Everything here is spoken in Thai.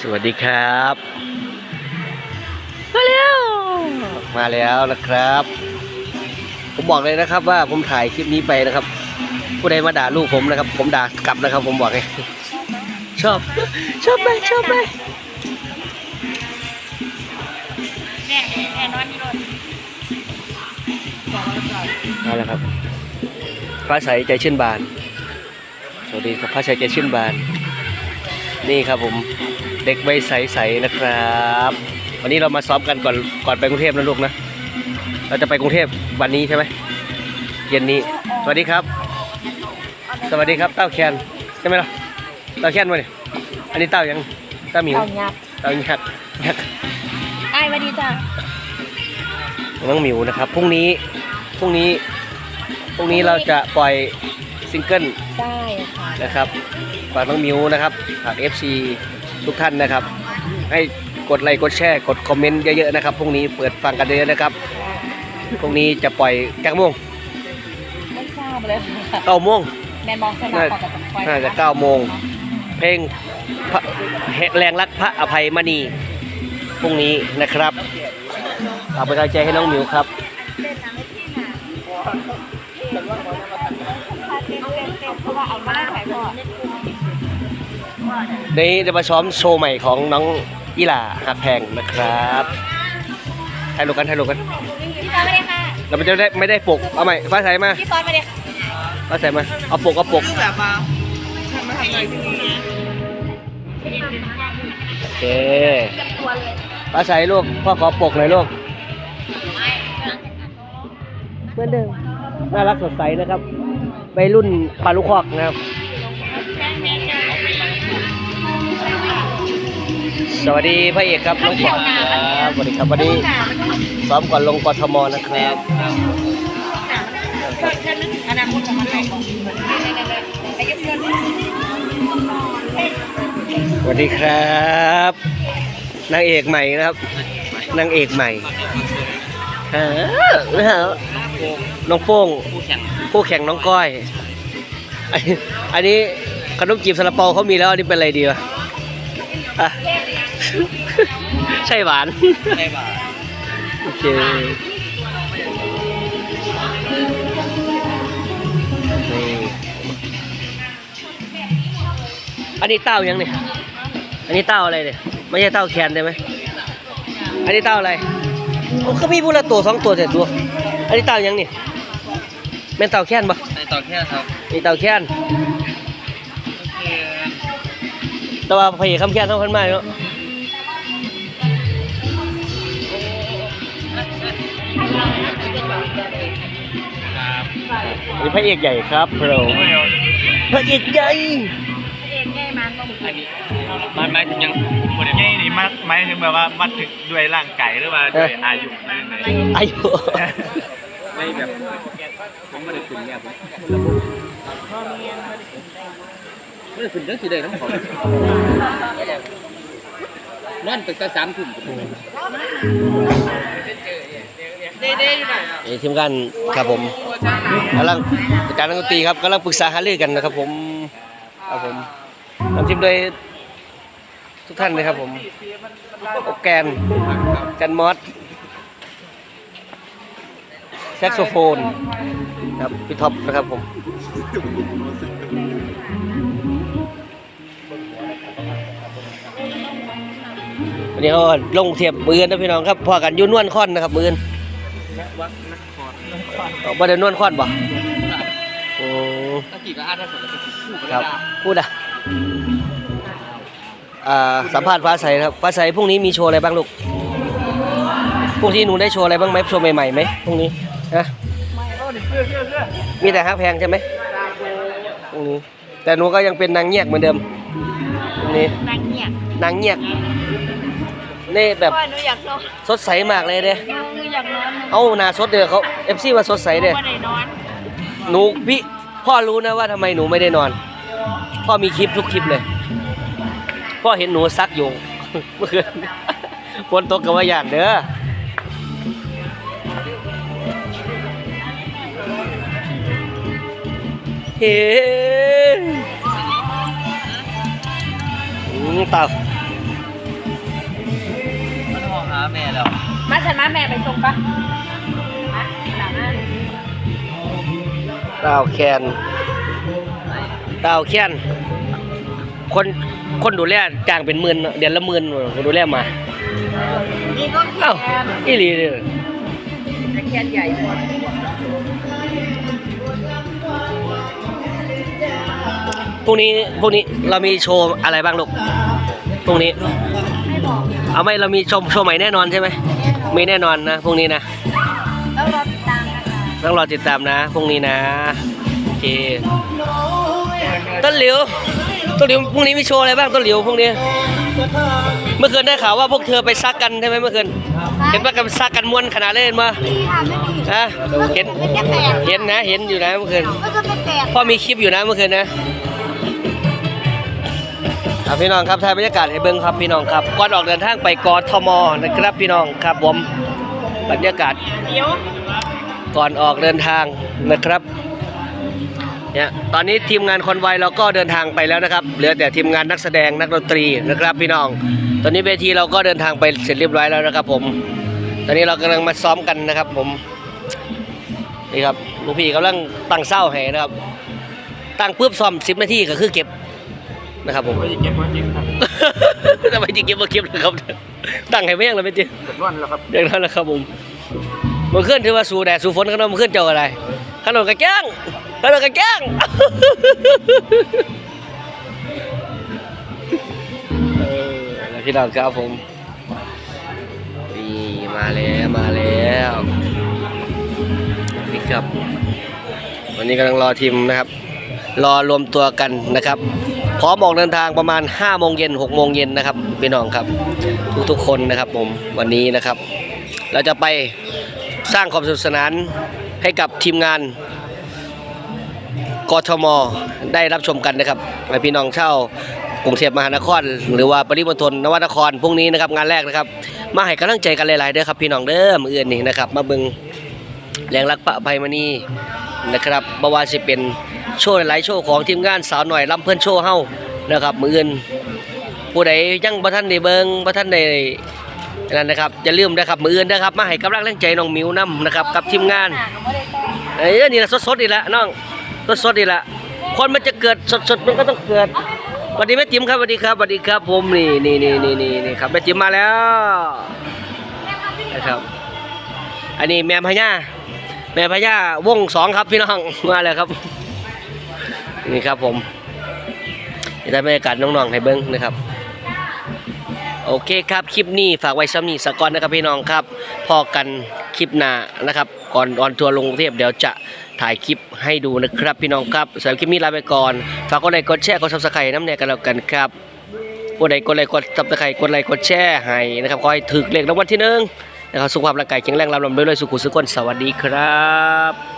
สวัสดีครับ มาแล้ว มาแล้วนะครับ ผมบอกเลยนะครับว่าผมถ่ายคลิปนี้ไปนะครับ ผู้ใดมาด่าลูกผมนะครับ ผมด่ากลับนะครับ ผมบอกเลยชอบชอบไหมชอบไหมแม่แม่นอนนี่รถมาแล้วครับฟ้าใสใจชื่นบาน สวัสดีครับฟ้าใสใจชื่นบาน นี่ครับผม เด็กใบใสๆนะครับ วันนี้เรามาซ้อมกันก่อนก่อนไปกรุงเทพนะลูกนะ เราจะไปกรุงเทพวันนี้ใช่ไหมเย็นนี้ สวัสดีครับ สวัสดีครับเต้าแคนใช่ไหมล่ะเต้าแคนมาเนี่ยอันนี้เต้ายังเต้าหมิวเอายับเต้ายักษ์ยักษ์ไอ้ายสวัสดีจ้ะน้องหมิวนะครับพรุ่งนี้พรุ่งนี้พรุ่งนี้เราจะปล่อยซิงเกิลได้ค่ะนะครับฝากน้องหมิวนะครับฝาก FC ทุกท่านนะครับ ให้กดไลค์กดแชร์กดคอมเมนต์เยอะๆนะครับพรุ่งนี้เปิดฟังกันเยอะๆนะครับพรุ่งนี้จะปล่อยแก้โมงไม่ทราบเลยค่ะเก้าโมงแมนมองสนามก่อนจะปล่อยน่าจะเก้าโมงเพลงพระแรงรักพระอภัยมณีพรุ่งนี้นะครับฝากเป็นกำลังใจให้น้องหมิวครับเพราะว่าเอามาขายพ่อนี่ จะมาซ้อมโชว์ใหม่ของน้องอีหล่าหักแพงนะครับถ่ายรูปกันถ่ายรูปกัน พี่ซอนมาเลยค่ะ เราจะได้ไม่ได้ปก เอาใหม่ฟ้าใสมาพี่ซอนมาเลยค่ะฟ้าใสมา เอาปกเอาปก คือแบบมาทำมาทำอะไรที่นี่โอเคฟ้าใสลูก พ่อขอปกหน่อยลูก เหมือนเดิม น่ารักสดใสนะครับไปรุ่นปลาลูกคอกนะครับ สวัสดีพระเอกครับน้องปอดครับสวัสดีครับวันนี้ซ้อมก่อนลงกทมนะครับอนาคตของมันไปของไอ้ยับเงินสวัสดีครับนางเอกใหม่นะครับนางเอกใหม่ฮะน้องโป้งคู่แข่งน้องก้อยอันอันนี้ขนมจีบซาลาเปาเขามีแล้วอันนี้เป็นอะไรดีวะอะ ใช่หวาน ใช่ป่ะโอเคนี่อันนี้เต้ายังเนี่ย อันนี้เต้าอะไรเนี่ย ไม่ใช่เต้าแคนได้ไหม อันนี้เต้าอะไรโอ้ก็มีบุละตัวสองตัวแต่ตัว อันนี้เต้ายังนี่แม่นเต้าแคนปะในต่อแค่ครับนี่เต้าแคนโอเคแต่ว่าพยายคำแคนเท่ากันมากเนาะ นนี้พระเอกใหญ่ครับโปรพระเอกใหญ่เองไงมันก็บุกอันนี้มันหมายถึงยังคนนี้นี่มัดหมายถึงแบบว่ามัดถึงด้วยร่างกายหรือว่าด้วยอายุนี่ไงอายุไม่แบบผมไม่ได้ถึงเนี่ยผมไม่ได้ถึงจังสีแดงน้ำหอมนั่นเป็นกระสามถุ่มเด้เด้อยู่ไหนอะนี่ทีมงานครับผมกำลังอาจารย์นักดนตรีครับกำลังปรึกษาหารือกันนะครับผมครับผมนำทีมโดยทุกท่านเลยครับผมโอแกนกันมอสแซกโซโฟนครับพี่ท็อปนะครับผมวันนี้เขาลงเทียบมือนะพี่น้องครับพอกันยุ่นวลค่อนนะครับมือน วัดนครเอาบ่ได้นวลค่อนบ่โอ้ตะกี้ก็อาร์ตผลแล้วก็คู่กันครับพูดอะอ่าสัมภาษณ์ฟ้าใสครับฟ้าใสพรุ่งนี้มีโชว์อะไรบ้างลูกพรุ่งนี้หนูได้โชว์อะไรบ้างไหมโชว์ใหม่ๆไหมพรุ่งนี้ฮะมีแต่ฮักแพงใช่ไหมพรุ่งนี้แต่หนูก็ยังเป็นนางเงียกเหมือนเดิมพรุ่งนี้นางเงียบนางเงียก นี่แบบพ่อหนูอยากนอนสดใสมากเลยเด้หนูอยากนอนเอาหน้าสดเด้อเขาเอฟซีว่าสดใสเด้พ่อได้นอนหนูพี่พ่อรู้นะว่าทำไมหนูไม่ได้นอน พ่อมีคลิปทุกคลิปเลย พ่อเห็นหนูซักอยู่เมื่อคืนฝนตกกับว่าอย่างเด้อเฮ้อืมเต่า แม่แล้วมาฉันมาแม่ไปส่งปะมาหลังอะดาวแคนดาวแคนคนคนดูแลจ้างเป็นหมื่นเดือนละหมื่นคนดูแลมานี่ก็แขเอ้านอีหลีเลยแต่แขนใหญ่กว่าพรุ่งนี้พรุ่งนี้เรามีโชว์อะไรบ้างลูกพรุ่งนี้ไม่บอก เอาไหม่เรามีชมโชว์ใหม่แน่นอนใช่ไหมมีแน่นอนนะพรุ่งนี้นะแล้วรอติดตามนะคะต้องรอติดตามนะพรุ่งนี้นะโอเคต้นหลิวต้นหลิวพรุ่งนี้มีโชว์อะไรบ้างต้นหลิวพรุ่งนี้ เมื่อคืนได้ข่าวว่าพวกเธอไปซักกันใช่ไหมเมื่อคืนเห็นว่ากันซักกันม้วนขนาดเล่นมาไม่ทำไม่ดีฮะเห็นเป็นแค่แปดเห็นนะเห็นอยู่นะเมื่อคืนก็จะเป็นแปดพ่อมีคลิปอยู่นะเมื่อคืนนะ ครับพี่น้องครับถ่ายบรรยากาศให้เบิ้งครับพี่น้องครับก่อนออกเดินทางไปกทมนะครับพี่น้องครับผมบรรยากาศก่อนออกเดินทางนะครับเนี่ยตอนนี้ทีมงานคอนไวเราก็เดินทางไปแล้วนะครับเหลือแต่ทีมงานนักแสดงนักดนตรีนะครับพี่น้อง ตอนนี้เวทีเราก็เดินทางไปเสร็จเรียบร้อยแล้วนะครับ ผม ตอนนี้เรากำลังมาซ้อมกันนะครับ ผมนี่ครับลูกพี่กำลังตั้งเศร้าให้นะครับตั้งปุ๊บซ้อมสิบนาทีก็คือเก็บ นะครับผมไม่ได้เก็บไว้จริงครับทำไมจริงเก็บมาเก็บเลยครับตั้งให้ไม่ยังเลยไม่จริงเดือดร้อนแล้วครับอย่างนั้นแหละครับผมมันขึ้นถือว่าสู่แดดสู่ฝนกันเนาะมันขึ้นเจ้าอะไรขนมกระแจ้งขนมกระแจ้งเออแล้วพี่น้องครับผมนี่มาแล้วมาแล้วนี่ครับ วันนี้กำลังรอทีมนะครับ รอรวมตัวกันนะครับ พร้อมออกเดินทางประมาณ5โมงเย็น6โมงเย็นนะครับพี่น้องครับ ทุกๆคนนะครับผมวันนี้นะครับ เราจะไปสร้างความสนุกสนานให้กับทีมงานกทมได้รับชมกันนะครับและพี่น้องเช่ากรุงเทพมหานคร หรือว่าปริมณฑลนวนครพรุ่งนี้นะครับงานแรกนะครับ มาให้กำลังใจกันหลายๆเด้อครับ พี่น้องเด้อมืออื่นนี่นะครับ มาเบิงแรงรักปะภัยมณีนะครับบว่าสิเป็น โชว์หลายโชว์ของทีมงานสาวหน่อยลำเพื่อนโชว์เฮานะครับมืออื่นผู้ใดยังบ่ทันได้เบิงบ่ทันได้นั่นนะครับอย่าลืมนะครับมืออื่นนะครับมาให้กำลังแรงใจน้องมิวนํนะครับกับทีมงานเอ้ยนี่ละสดๆนี่แหละน้องสดๆนี่แหละคนมันจะเกิดสดๆมันก็ต้องเกิดสวัสดีแม่ติ๋มครับสวัสดีครับสวัสดีครับผมนี่นี่นี่นี่นี่นี่ครับแม่ติ๋มมาแล้วนะครับ อันนี้แม่พญาแม่พญาวงสองครับพี่น้องมาแล้วครับ นี่ครับผมนี่ได้บรรยากาศน้องๆให้เบิ้งนะครับ โอเคครับคลิปนี้ฝากไว้ซ้ำนี้สกอนนะครับพี่น้องครับพอกันคลิปหน้านะครับ ก่อนออนทัวร์ลงกรุงเทพเดี๋ยวจะถ่ายคลิปให้ดูนะครับพี่น้องครับสำหรับคลิปนี้ลาไปก่อน ฝากกดไลค์กดแชร์กดซับสไครต์น้ำแน่กันแล้วกันครับผู้ใดกดไลค์กดซับสไครต์กดไลค์กดแชร์ให้นะครับขอให้ถึกเลขรางวัลที่หนึ่งนะครับสุขภาพร่างกายแข็งแรงลำลำด้วยสุขุสุขคนสวัสดีครับ